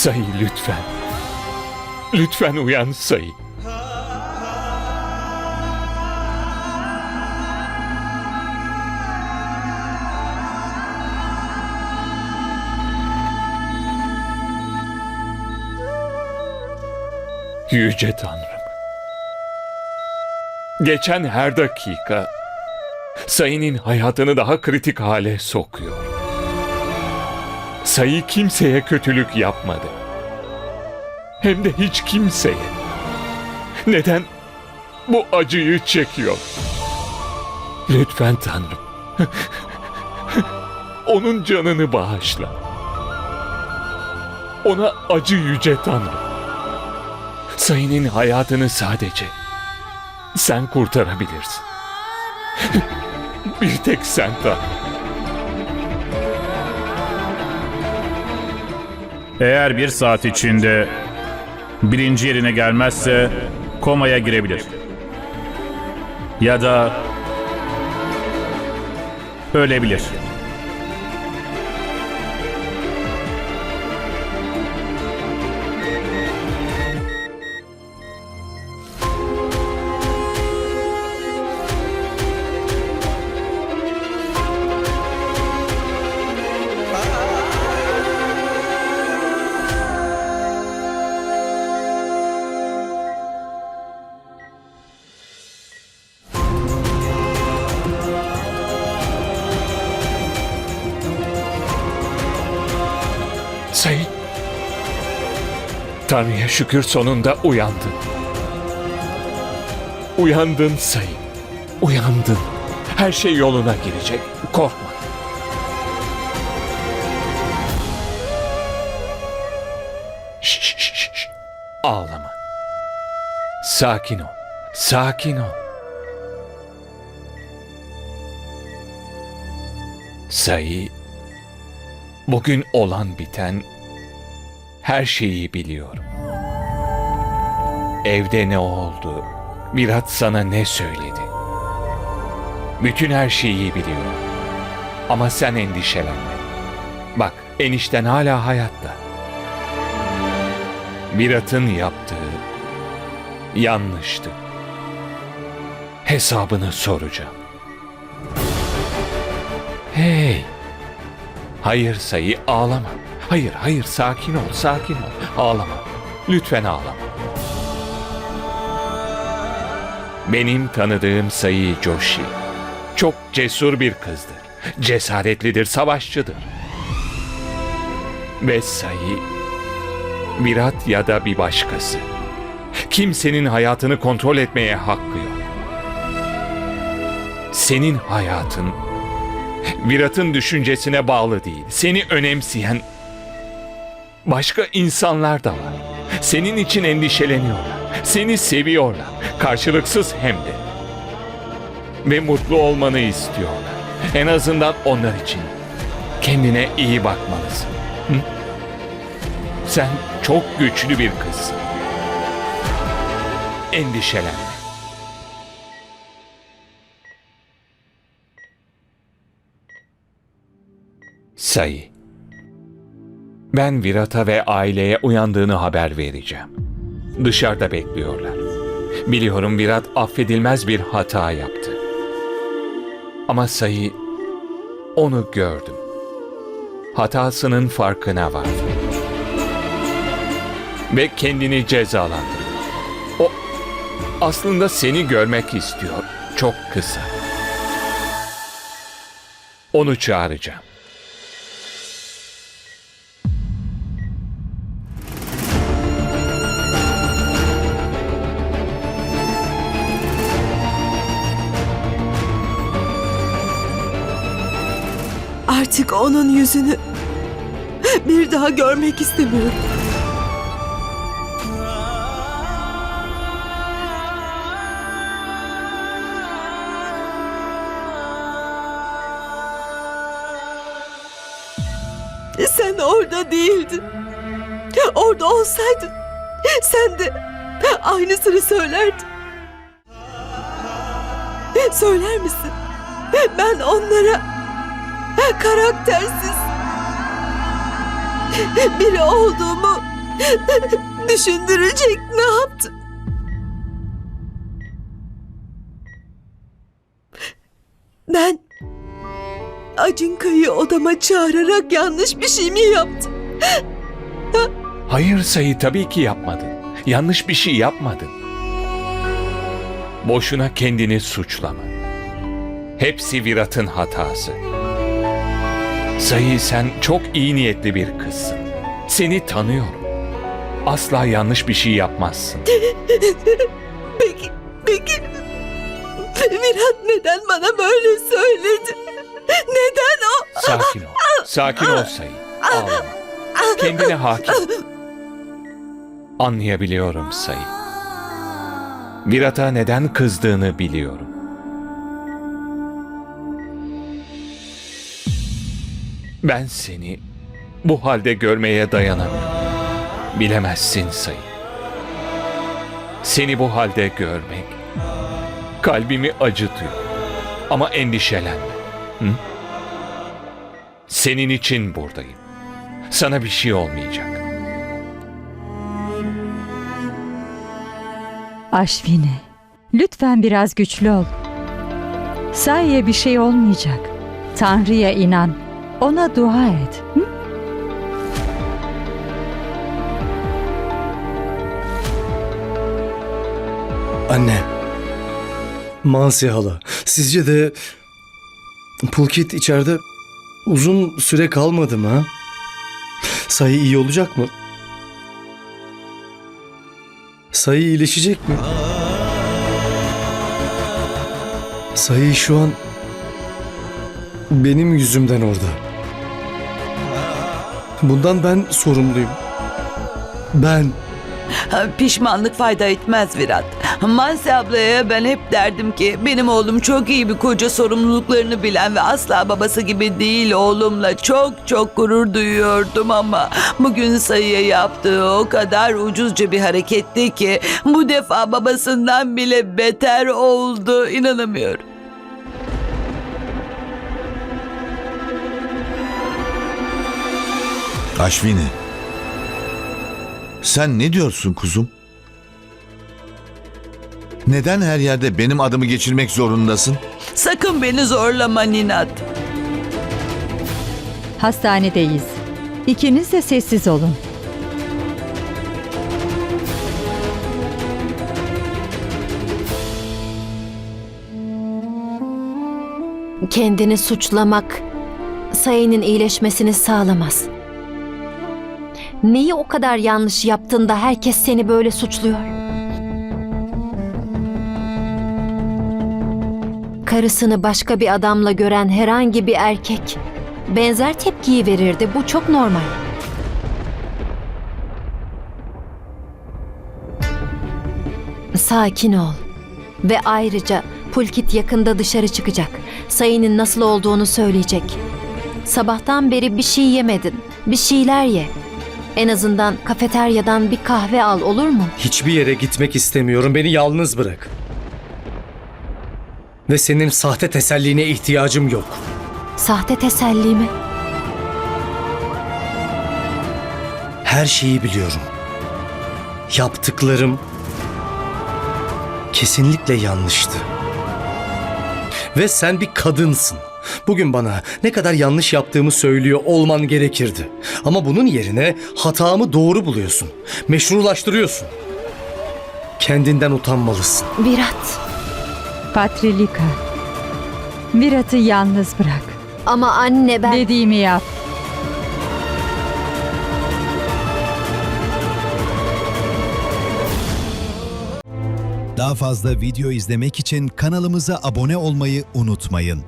Sayı lütfen. Lütfen uyan Sayı. Yüce Tanrım. Geçen her dakika Sayı'nın hayatını daha kritik hale sokuyor. Sayı kimseye kötülük yapmadı. Hem de hiç kimseye. Neden bu acıyı çekiyor? Lütfen Tanrım. Onun canını bağışla. Ona acı yüce Tanrım. Sayı'nın hayatını sadece sen kurtarabilirsin. Bir tek sen Tanrım. Eğer bir saat içinde birinci yerine gelmezse komaya girebilir. Ya da ölebilir. Sayın. Tanrı'ya şükür sonunda uyandın. Uyandın Sayın. Uyandın. Her şey yoluna girecek. Korkma. Şş, şş, şş. Ağlama. Sakin ol. Sakin ol. Sayı Bugün olan biten her şeyi biliyorum. Evde ne oldu? Mirat sana ne söyledi? Bütün her şeyi biliyorum. Ama sen endişelenme. Bak enişten hala hayatta. Mirat'ın yaptığı yanlıştı. Hesabını soracağım. Hey! Hayır sayı ağlama. Hayır hayır sakin ol sakin ol. Ağlama. Lütfen ağlama. Benim tanıdığım sayı Joshi. Çok cesur bir kızdır. Cesaretlidir, savaşçıdır. Ve sayı Virat ya da bir başkası. Kimsenin hayatını kontrol etmeye hakkı yok. Senin hayatın Virat'ın düşüncesine bağlı değil. Seni önemseyen başka insanlar da var. Senin için endişeleniyorlar. Seni seviyorlar. Karşılıksız hem de. Ve mutlu olmanı istiyorlar. En azından onlar için. Kendine iyi bakmalısın. Hı? Sen çok güçlü bir kızsın. Endişelenme. Sayı. Ben Virat'a ve aileye uyandığını haber vereceğim. Dışarıda bekliyorlar. Biliyorum Virat affedilmez bir hata yaptı. Ama Sayı, onu gördüm. Hatasının farkına vardı. Ve kendini cezalandırıyor. O aslında seni görmek istiyor. Çok kısa. Onu çağıracağım. Artık onun yüzünü bir daha görmek istemiyorum. Sen orada değildin. Orada olsaydın sen de aynısını söylerdin. Söyler misin? Ben onlara karaktersiz biri olduğumu düşündürecek ne yaptım? Ben Acinka'yı odama çağırarak yanlış bir şey mi yaptım? Hayır sayı tabii ki yapmadın. Yanlış bir şey yapmadın. Boşuna kendini suçlama. Hepsi Virat'ın hatası. Sayı sen çok iyi niyetli bir kızsın. Seni tanıyorum. Asla yanlış bir şey yapmazsın. Peki, peki Virat neden bana böyle söyledi? Neden o? Sakin ol. Sakin ol sayı. Ağlama. Kendine hakim. Anlayabiliyorum sayı. Virat'a neden kızdığını biliyorum. Ben seni bu halde görmeye dayanamıyorum. Bilemezsin sayı. Seni bu halde görmek kalbimi acıtıyor. Ama endişelenme. Hı? Senin için buradayım. Sana bir şey olmayacak. Aşvini, lütfen biraz güçlü ol. Sayıya bir şey olmayacak. Tanrı'ya inan. Ona dua et. Hı? Anne. Mansi hala. Sizce de Pulkit içeride uzun süre kalmadı mı? ha? Sayı iyi olacak mı? Sayı iyileşecek mi? Sayı şu an benim yüzümden orada. Bundan ben sorumluyum. Ben Pişmanlık fayda etmez Virat. Mansi ablaya ben hep derdim ki benim oğlum çok iyi bir koca sorumluluklarını bilen ve asla babası gibi değil oğlumla çok çok gurur duyuyordum ama bugün sayıya yaptığı o kadar ucuzca bir hareketti ki bu defa babasından bile beter oldu inanamıyorum. Aşvini. Sen ne diyorsun kuzum? Neden her yerde benim adımı geçirmek zorundasın? Sakın beni zorlama Ninat. Hastanedeyiz. İkiniz de sessiz olun. Kendini suçlamak Sayı'nın iyileşmesini sağlamaz. Neyi o kadar yanlış yaptın da herkes seni böyle suçluyor? Karısını başka bir adamla gören herhangi bir erkek benzer tepkiyi verirdi. Bu çok normal. Sakin ol. Ve ayrıca Pulkit yakında dışarı çıkacak. Sayının nasıl olduğunu söyleyecek. Sabahtan beri bir şey yemedin. Bir şeyler ye. En azından kafeteryadan bir kahve al olur mu? Hiçbir yere gitmek istemiyorum. Beni yalnız bırak. Ve senin sahte teselline ihtiyacım yok. Sahte teselli mi? Her şeyi biliyorum. Yaptıklarım kesinlikle yanlıştı. Ve sen bir kadınsın. Bugün bana ne kadar yanlış yaptığımı söylüyor olman gerekirdi. Ama bunun yerine hatamı doğru buluyorsun. Meşrulaştırıyorsun. Kendinden utanmalısın. Virat. Patrilika. Virat'ı yalnız bırak. Ama anne ben... Dediğimi yap. Daha fazla video izlemek için kanalımıza abone olmayı unutmayın.